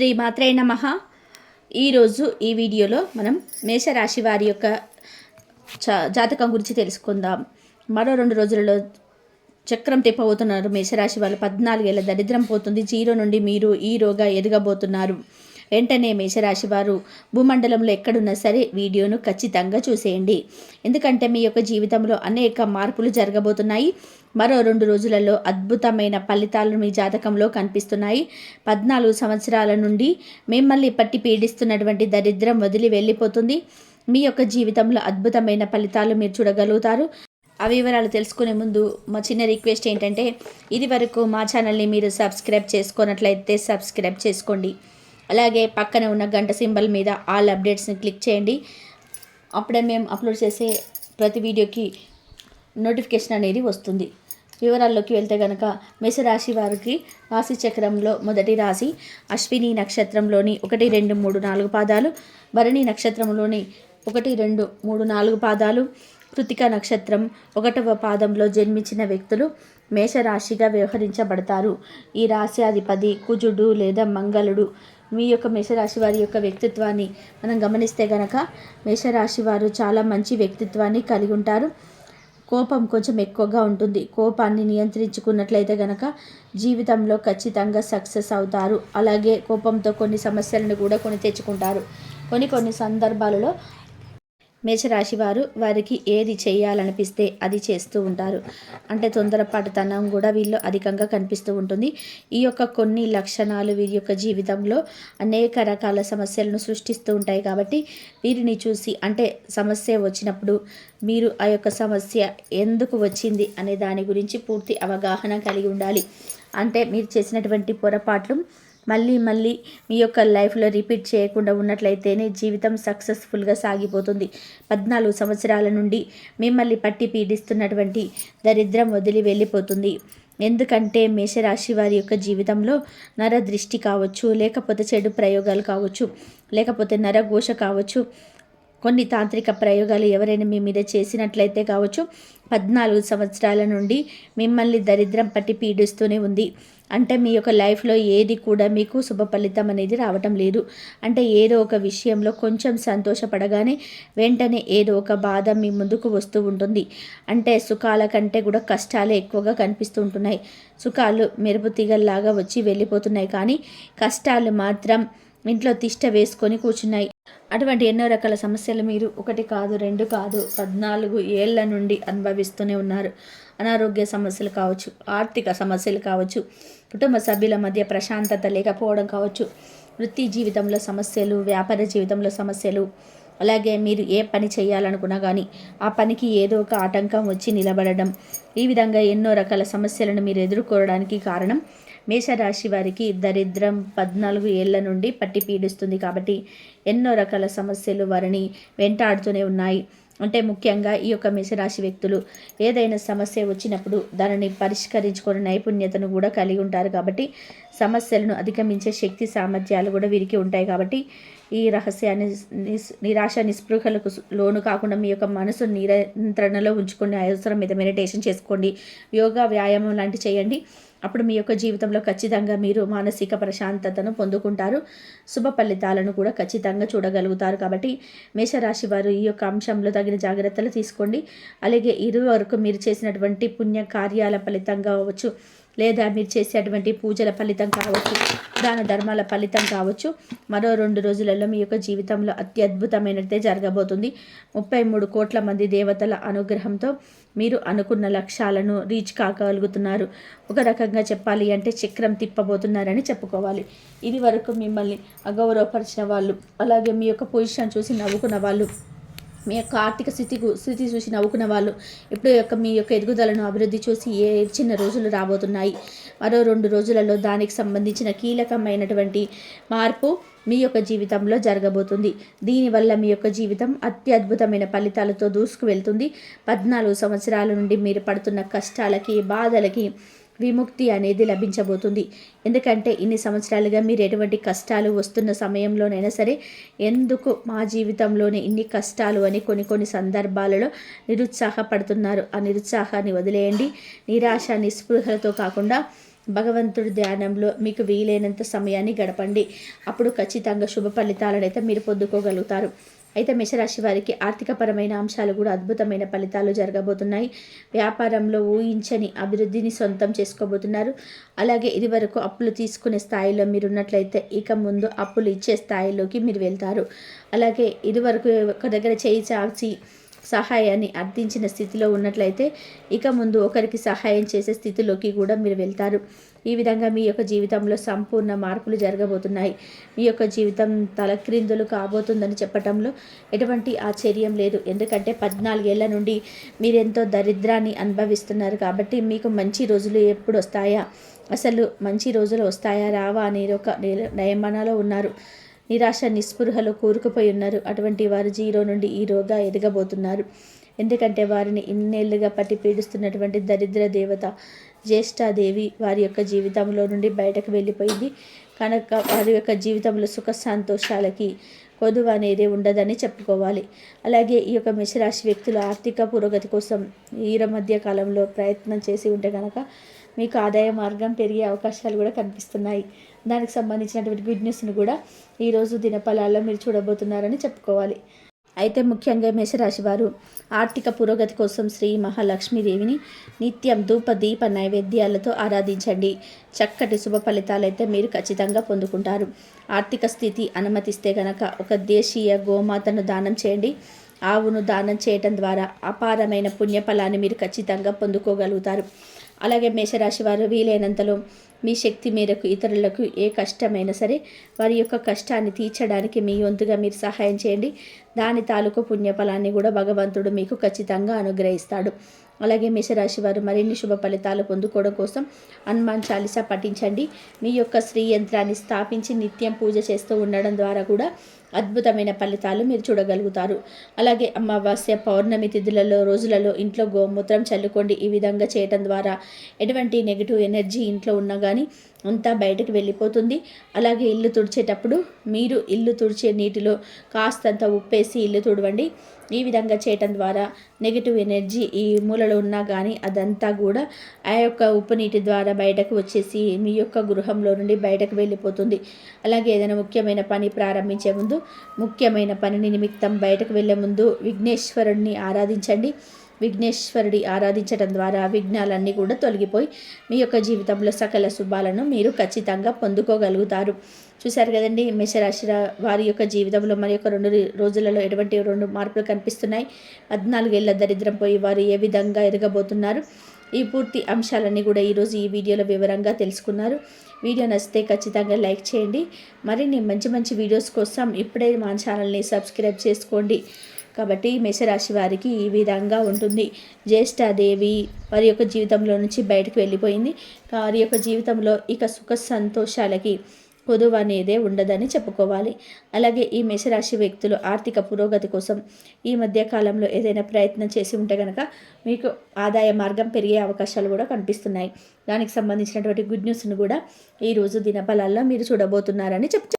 శ్రీ మాత్రే నమ ఈరోజు ఈ వీడియోలో మనం మేషరాశి వారి యొక్క జాతకం గురించి తెలుసుకుందాం. మరో రెండు రోజులలో చక్రం తిప్పబోతున్నారు మేషరాశి వాళ్ళు. పద్నాలుగేళ్ళ దరిద్రం పోతుంది. జీరో నుండి మీరు ఈరోగా ఎదగబోతున్నారు. వెంటనే మేషరాశి వారు భూమండలంలో ఎక్కడున్నా సరే వీడియోను ఖచ్చితంగా చూసేయండి. ఎందుకంటే మీ యొక్క జీవితంలో అనేక మార్పులు జరగబోతున్నాయి. మరో రెండు రోజులలో అద్భుతమైన ఫలితాలు మీ జాతకంలో కనిపిస్తున్నాయి. పద్నాలుగు సంవత్సరాల నుండి మిమ్మల్ని పట్టి పీడిస్తున్నటువంటి దరిద్రం వదిలి వెళ్ళిపోతుంది. మీ యొక్క జీవితంలో అద్భుతమైన ఫలితాలు మీరు చూడగలుగుతారు. ఆ వివరాలు తెలుసుకునే ముందు మా చిన్న రిక్వెస్ట్ ఏంటంటే ఇది వరకు మా ఛానల్ని మీరు సబ్స్క్రైబ్ చేసుకున్నట్లయితే సబ్స్క్రైబ్ చేసుకోండి. అలాగే పక్కన ఉన్న గంట సింబల్ మీద ఆల్ అప్డేట్స్ని క్లిక్ చేయండి. అప్పుడే మేము అప్లోడ్ చేసే ప్రతి వీడియోకి నోటిఫికేషన్ అనేది వస్తుంది. వివరాల్లోకి వెళ్తే గనక మేషరాశి వారికి రాశి చక్రంలో మొదటి రాశి అశ్విని నక్షత్రంలోని ఒకటి రెండు మూడు నాలుగు పాదాలు భరణి నక్షత్రంలోని ఒకటి రెండు మూడు నాలుగు పాదాలు కృతిక నక్షత్రం ఒకటవ పాదంలో జన్మించిన వ్యక్తులు మేషరాశిగా వ్యవహరించబడతారు. ఈ రాశి అధిపతి కుజుడు లేదా మంగళుడు మీ యొక్క మేషరాశి వారి యొక్క వ్యక్తిత్వాన్ని మనం గమనిస్తే గనక మేషరాశి వారు చాలా మంచి వ్యక్తిత్వాన్ని కలిగి ఉంటారు. కోపం కొంచెం ఎక్కువగా ఉంటుంది. కోపాన్ని నియంత్రించుకున్నట్లయితే గనక జీవితంలో ఖచ్చితంగా సక్సెస్ అవుతారు. అలాగే కోపంతో కొన్ని సమస్యలను కూడా కొని తెచ్చుకుంటారు. కొన్ని కొన్ని సందర్భాలలో మేషరాశి వారు వారికి ఏది చేయాలనిపిస్తే అది చేస్తూ ఉంటారు. అంటే తొందరపాటుతనం కూడా వీళ్ళు అధికంగా కనిపిస్తూ ఉంటుంది. ఈ యొక్క కొన్ని లక్షణాలు వీరి యొక్క జీవితంలో అనేక రకాల సమస్యలను సృష్టిస్తూ ఉంటాయి కాబట్టి వీరిని చూసి అంటే సమస్య వచ్చినప్పుడు మీరు ఆ యొక్క సమస్య ఎందుకు వచ్చింది అనే దాని గురించి పూర్తి అవగాహన కలిగి ఉండాలి. అంటే మీరు చేసినటువంటి పొరపాట్లు మళ్ళీ మళ్ళీ మీ యొక్క లైఫ్లో రిపీట్ చేయకుండా ఉన్నట్లయితేనే జీవితం సక్సెస్ఫుల్గా సాగిపోతుంది. పద్నాలుగు సంవత్సరాల నుండి మిమ్మల్ని పట్టి పీడిస్తున్నటువంటి దరిద్రం వదిలి వెళ్ళిపోతుంది. ఎందుకంటే మేషరాశి వారి యొక్క జీవితంలో నర దృష్టి కావచ్చు లేకపోతే చెడు ప్రయోగాలు కావచ్చు లేకపోతే నరఘోష కావచ్చు కొన్ని తాంత్రిక ప్రయోగాలు ఎవరైనా మీ మీద చేసినట్లయితే కావచ్చు పద్నాలుగు సంవత్సరాల నుండి మిమ్మల్ని దరిద్రం పట్టి పీడిస్తూనే ఉంది. అంటే మీ యొక్క లైఫ్లో ఏది కూడా మీకు శుభ ఫలితం అనేది రావటం లేదు. అంటే ఏదో ఒక విషయంలో కొంచెం సంతోషపడగానే వెంటనే ఏదో ఒక బాధ మీ ముందుకు వస్తూ ఉంటుంది. అంటే సుఖాల కంటే కూడా కష్టాలే ఎక్కువగా కనిపిస్తూ ఉంటున్నాయి. సుఖాలు మెరుపు తీగల్లాగా వచ్చి వెళ్ళిపోతున్నాయి కానీ కష్టాలు మాత్రం ఇంట్లో తిష్ట వేసుకొని కూర్చున్నాయి. అటువంటి ఎన్నో రకాల సమస్యలు మీరు ఒకటి కాదు రెండు కాదు పద్నాలుగు ఏళ్ళ నుండి అనుభవిస్తూనే ఉన్నారు. అనారోగ్య సమస్యలు కావచ్చు ఆర్థిక సమస్యలు కావచ్చు కుటుంబ సభ్యుల మధ్య ప్రశాంతత లేకపోవడం కావచ్చు వృత్తి జీవితంలో సమస్యలు వ్యాపార జీవితంలో సమస్యలు అలాగే మీరు ఏ పని చేయాలనుకున్నా కానీ ఆ పనికి ఏదో ఒక ఆటంకం వచ్చి నిలబడడం ఈ విధంగా ఎన్నో రకాల సమస్యలను మీరు ఎదుర్కోవడానికి కారణం మేషరాశి వారికి దరిద్రం పద్నాలుగు ఏళ్ళ నుండి పట్టి పీడిస్తుంది కాబట్టి ఎన్నో రకాల సమస్యలు వారిని వెంటాడుతూనే ఉన్నాయి. అంటే ముఖ్యంగా ఈ యొక్క మేషరాశి వ్యక్తులు ఏదైనా సమస్య వచ్చినప్పుడు దానిని పరిష్కరించుకునే నైపుణ్యతను కూడా కలిగి ఉంటారు కాబట్టి సమస్యలను అధిగమించే శక్తి సామర్థ్యాలు కూడా వీరికి ఉంటాయి కాబట్టి ఈ రహస్యాన్ని నిస్- నిరాశ నిస్పృహలకు లోను కాకుండా మీ యొక్క మనసు నియంత్రణలో ఉంచుకునే అవసరం మీద మెడిటేషన్ చేసుకోండి. యోగా వ్యాయామం లాంటి చేయండి. అప్పుడు మీ యొక్క జీవితంలో ఖచ్చితంగా మీరు మానసిక ప్రశాంతతను పొందుకుంటారు. శుభ ఫలితాలను కూడా ఖచ్చితంగా చూడగలుగుతారు. కాబట్టి మేషరాశి వారు ఈ యొక్క అంశంలో తగిన జాగ్రత్తలు తీసుకోండి. అలాగే ఇరు వరకు మీరు చేసినటువంటి పుణ్య కార్యాల ఫలితంగా అవ్వచ్చు లేదా మీరు చేసేటువంటి పూజల ఫలితం కావచ్చు దాన ధర్మాల ఫలితం కావచ్చు మరో రెండు రోజులలో మీ యొక్క జీవితంలో అత్యద్భుతమైనదే జరగబోతుంది. ముప్పై మూడు కోట్ల మంది దేవతల అనుగ్రహంతో మీరు అనుకున్న లక్ష్యాలను రీచ్ కాగలుగుతున్నారు. ఒక రకంగా చెప్పాలి అంటే చక్రం తిప్పబోతున్నారని చెప్పుకోవాలి. ఇది వరకు మిమ్మల్ని అగౌరవపరిచిన వాళ్ళు అలాగే మీ యొక్క పొజిషన్ చూసి నవ్వుకున్న వాళ్ళు మీ యొక్క ఆర్థిక స్థితి స్థితి చూసి నవ్వుకున్న వాళ్ళు ఇప్పుడు యొక్క మీ యొక్క ఎదుగుదలను అభివృద్ధి చూసి ఏ చిన్న రోజులు రాబోతున్నాయి. మరో రెండు రోజులలో దానికి సంబంధించిన కీలకమైనటువంటి మార్పు మీ యొక్క జీవితంలో జరగబోతుంది. దీనివల్ల మీ యొక్క జీవితం అత్యద్భుతమైన ఫలితాలతో దూసుకు వెళ్తుంది. పద్నాలుగు సంవత్సరాల నుండి మీరు పడుతున్న కష్టాలకి బాధలకి విముక్తి అనేది లభించబోతుంది. ఎందుకంటే ఇన్ని సంవత్సరాలుగా మీరు ఎటువంటి కష్టాలు వస్తున్న సమయంలోనైనా సరే ఎందుకు మా జీవితంలోనే ఇన్ని కష్టాలు అని కొన్ని కొన్ని సందర్భాలలో నిరుత్సాహపడుతున్నారు. ఆ నిరుత్సాహాన్ని వదిలేయండి. నిరాశ నిస్పృహలతో కాకుండా భగవంతుడి ధ్యానంలో మీకు వీలైనంత సమయాన్ని గడపండి. అప్పుడు ఖచ్చితంగా శుభ ఫలితాలను అయితే మీరు పొందుకోగలుగుతారు. అయితే మేషరాశి వారికి ఆర్థికపరమైన అంశాలు కూడా అద్భుతమైన ఫలితాలు జరగబోతున్నాయి. వ్యాపారంలో ఊహించని అభివృద్ధిని సొంతం చేసుకోబోతున్నారు. అలాగే ఇదివరకు అప్పులు తీసుకునే స్థాయిలో మీరు ఉన్నట్లయితే ఇక ముందు అప్పులు ఇచ్చే స్థాయిలోకి మీరు వెళ్తారు. అలాగే ఇదివరకు ఒక దగ్గర చేయి చాచి సహాయాన్ని అర్థించిన స్థితిలో ఉన్నట్లయితే ఇక ముందు ఒకరికి సహాయం చేసే స్థితిలోకి కూడా మీరు వెళ్తారు. ఈ విధంగా మీ యొక్క జీవితంలో సంపూర్ణ మార్పులు జరగబోతున్నాయి. మీ యొక్క జీవితం తలక్రిందులు కాబోతుందని చెప్పటంలో ఎటువంటి ఆశ్చర్యం లేదు. ఎందుకంటే పద్నాలుగేళ్ళ నుండి మీరెంతో దరిద్రాన్ని అనుభవిస్తున్నారు కాబట్టి మీకు మంచి రోజులు ఎప్పుడు వస్తాయా? అసలు మంచి రోజులు వస్తాయా? రావా? అనే ఒక నియమనలో ఉన్నారు. నిరాశ నిస్పృహలో కూరుకుపోయి ఉన్నారు. అటువంటి వారు జీరో నుండి ఈరోగా ఎదగబోతున్నారు. ఎందుకంటే వారిని ఇన్నేళ్ళుగా పట్టి పీడిస్తున్నటువంటి దరిద్ర దేవత జ్యేష్ఠాదేవి వారి యొక్క జీవితంలో నుండి బయటకు వెళ్ళిపోయింది. కనుక వారి యొక్క జీవితంలో సుఖ సంతోషాలకి కొదువ అనేది ఉండదని చెప్పుకోవాలి. అలాగే ఈ యొక్క మిషరాశి వ్యక్తుల ఆర్థిక పురోగతి కోసం ఈ మధ్య కాలంలో ప్రయత్నం చేసి ఉంటే కనుక మీకు ఆదాయ మార్గం పెరిగే అవకాశాలు కూడా కనిపిస్తున్నాయి. దానికి సంబంధించినటువంటి గుడ్ న్యూస్ను కూడా ఈరోజు దినఫలాల్లో మీరు చూడబోతున్నారని చెప్పుకోవాలి. అయితే ముఖ్యంగా మేషరాశి వారు ఆర్థిక పురోగతి కోసం శ్రీ మహాలక్ష్మీదేవిని నిత్యం ధూప దీప నైవేద్యాలతో ఆరాధించండి. చక్కటి శుభ ఫలితాలైతే మీరు ఖచ్చితంగా పొందుకుంటారు. ఆర్థిక స్థితి అనుమతిస్తే గనక ఒక దేశీయ గోమాతను దానం చేయండి. ఆవును దానం చేయటం ద్వారా అపారమైన పుణ్యఫలాన్ని మీరు ఖచ్చితంగా పొందుకోగలుగుతారు. అలాగే మేషరాశి వారు వీలైనంతలో మీ శక్తి మేరకు ఇతరులకు ఏ కష్టమైనా సరే వారి యొక్క కష్టాన్ని తీర్చడానికి మీ వంతుగా మీరు సహాయం చేయండి. దాని తాలూకు పుణ్యఫలాన్ని కూడా భగవంతుడు మీకు ఖచ్చితంగా అనుగ్రహిస్తాడు. అలాగే మేషరాశి వారు మరిన్ని శుభ ఫలితాలు పొందుకోవడం కోసం హనుమాన్ చాలీసా పఠించండి. మీ యొక్క స్త్రీ యంత్రాన్ని స్థాపించి నిత్యం పూజ చేస్తూ ఉండడం ద్వారా కూడా అద్భుతమైన ఫలితాలు మీరు చూడగలుగుతారు. అలాగే అమావాస్య పౌర్ణమి తిథులలో రోజులలో ఇంట్లో గోమూత్రం చల్లుకోండి. ఈ విధంగా చేయటం ద్వారా ఎటువంటి నెగిటివ్ ఎనర్జీ ఇంట్లో ఉన్నా కానీ అంతా బయటకు వెళ్ళిపోతుంది. అలాగే ఇల్లు తుడిచేటప్పుడు మీరు ఇల్లు తుడిచే నీటిలో కాస్తంత ఉప్పేసి ఇల్లు తుడవండి. ఈ విధంగా చేయటం ద్వారా నెగిటివ్ ఎనర్జీ ఈ మూలలో ఉన్నా కానీ అదంతా కూడా ఆ యొక్క ఉప్పు నీటి ద్వారా బయటకు వచ్చేసి మీ యొక్క గృహంలో నుండి బయటకు వెళ్ళిపోతుంది. అలాగే ఏదైనా ముఖ్యమైన పని ప్రారంభించే ముందు ముఖ్యమైన పనిని నిమిత్తం బయటకు వెళ్ళే ముందు విఘ్నేశ్వరుణ్ణి ఆరాధించండి. విఘ్నేశ్వరుడి ఆరాధించడం ద్వారా విఘ్నాలన్నీ కూడా తొలగిపోయి మీ యొక్క జీవితంలో సకల శుభాలను మీరు ఖచ్చితంగా పొందుకోగలుగుతారు. చూశారు కదండి మేషరాశి వారి యొక్క జీవితంలో మరి యొక్క రెండు రోజులలో ఎటువంటి రెండు మార్పులు కనిపిస్తున్నాయి? పద్నాలుగేళ్ళ దరిద్రం పోయి వారు ఏ విధంగా ఎరగబోతున్నారు ఈ పూర్తి అంశాలన్నీ కూడా ఈరోజు ఈ వీడియోలో వివరంగా తెలుసుకున్నారు. వీడియో నచ్చితే ఖచ్చితంగా లైక్ చేయండి. మరిన్ని మంచి మంచి వీడియోస్ కోసం ఇప్పుడే మా ఛానల్ని సబ్స్క్రైబ్ చేసుకోండి. కాబట్టి మేషరాశి వారికి ఈ విధంగా ఉంటుంది. జ్యేష్ఠాదేవి వారి యొక్క జీవితంలో నుంచి బయటకు వెళ్ళిపోయింది. వారి యొక్క జీవితంలో ఇక సుఖ సంతోషాలకి కొదువు అనేదే ఉండదని చెప్పుకోవాలి. అలాగే ఈ మేషరాశి వ్యక్తులు ఆర్థిక పురోగతి కోసం ఈ మధ్య కాలంలో ఏదైనా ప్రయత్నం చేసి ఉంటే కనుక మీకు ఆదాయ మార్గం పెరిగే అవకాశాలు కూడా కనిపిస్తున్నాయి. దానికి సంబంధించినటువంటి గుడ్ న్యూస్ను కూడా ఈరోజు దినఫలాల్లో మీరు చూడబోతున్నారని చెప్